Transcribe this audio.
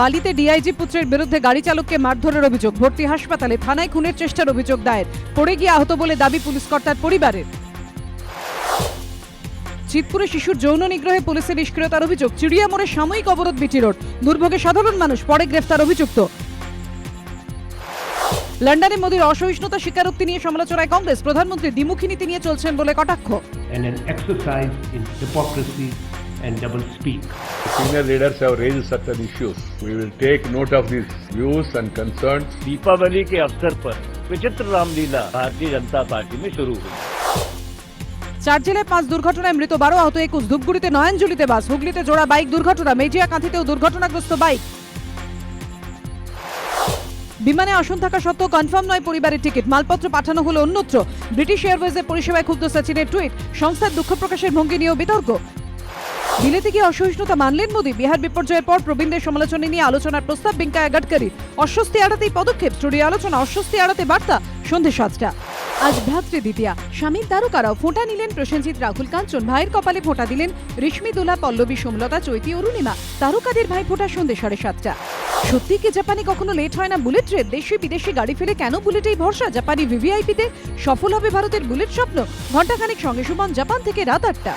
বালিতে ডিআইজি পুত্রের বিরুদ্ধে গাড়ি চালককে মারধরের অভিযোগ। ভর্তি হাসপাতালে থানায় খুনের চেষ্টার অভিযোগ দায়ের। পড়ে গিয়ে আহত বলে দাবি পুলিশ কর্তার পরিবারের। চিতপুরে শিশুর যৌন নিগ্রহে পুলিশের নিষ্ক্রিয়তার অভিযোগ। চিড়িয়ামোড়ে সাময়িক অবরোধ বিটি রোড দুর্ভোগে সাধারণ মানুষ, পরে গ্রেফতার অভিযুক্ত। লন্ডনে মোদীর অসহিষ্ণুতা, স্বীকারোক্তি নিয়ে সমালোচনায় কংগ্রেস। প্রধানমন্ত্রী দ্বিমুখী নীতি নিয়ে চলছেন বলে কটাক্ষ। and an exercise in hypocrisy and double speak. Senior leaders have raised certain issues. We will take note of these views and concerns. Deepawali के अवसर पर विचित्र रामलीला भारतीय जनता पार्टी में शुरू हुई চার জেলায় পাঁচ দুর্ঘটনায় মৃত বারো আহত একুশ ধূপগুড়িতে নয়নজুলিতে বাস হুগলিতে জোড়া বাইক দুর্ঘটনা মেজিয়া কাঁথিতেও দুর্ঘটনাগ্রস্ত বাইক বিমানে আসন থাকা সত্ত্বেও কনফার্ম নয় পরিবারের টিকিট মালপত্র পাঠানো হলো অন্যত্র ব্রিটিশ এয়ারওয়েজের পরিষেবায় ক্ষুব্ধ সচিনের টুইট সংস্থার দুঃখ প্রকাশের ভঙ্গি নিয়েও বিতর্ক বিলেতে গিয়ে অসহিষ্ণুতা মানলেন মোদী। বিহার বিপর্যয়ের পর প্রবীণদের সমালোচনা নিয়ে আলোচনার প্রস্তাব বিঙ্কায়া গডকারি অস্বস্তি এড়াতেই পদক্ষেপ স্টুডিও আলোচনা, অস্বস্তি এড়াতে বার্তা সন্ধে সাতটা। আজ ভ্রাতৃ দ্বিতীয়া। স্বামীর তারকারাও ফোঁটা নিলেন প্রসেনজিৎ রাহুল কাঞ্চন। ভাইয়ের কপালে ফোঁটা দিলেন রেশমি দোলা, পল্লবী সোমলতা, চৈতি অরুণিমা। তারকাদের ভাই ফোঁটা সন্ধে সাড়ে সাতটা। সত্যি কি জাপানে কখনো লেট হয় না বুলেট ট্রেন দেশি বিদেশি গাড়ি ফেলে কেন বুলেটেই ভরসা? জাপানি ভিভিআইপিতে সফল হবে ভারতের বুলেট স্বপ্ন। ঘন্টাখানিক সঙ্গে সুমন, জাপান থেকে রাত আটটা।